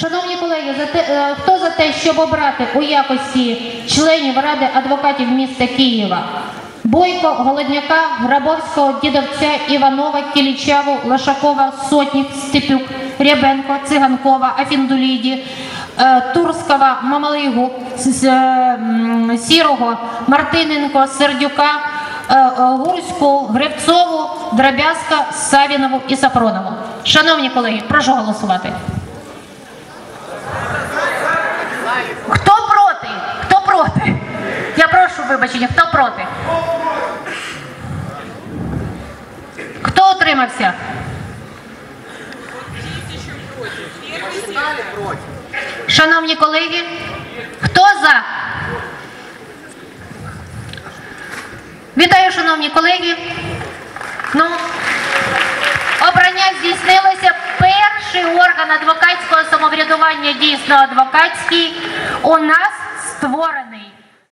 Шановні колеги, за те, е, хто за те, щоб обрати у якості членів Ради адвокатів міста Києва Бойко, Голодняка, Грабовського, Дідовця, Іванова, Кілічаву, Лашакова, Сотник, Степюк, Рябенко, Циганкова, Афіндуліді, е, Турского, Мамалигу, е, Сірого, Мартиненко, Сердюка, Гурську, Гребцову, Дробязка, Савінову і Сафронову. Шановні колеги, прошу голосувати. Хто проти? Хто проти? Я прошу вибачення, хто проти? Хто утримався? Шановні колеги, хто за? Вітаю, шановні колеги. Ну, обрання здійснилося. Перший орган адвокатського самоврядування, дійсно адвокатський, у нас створений.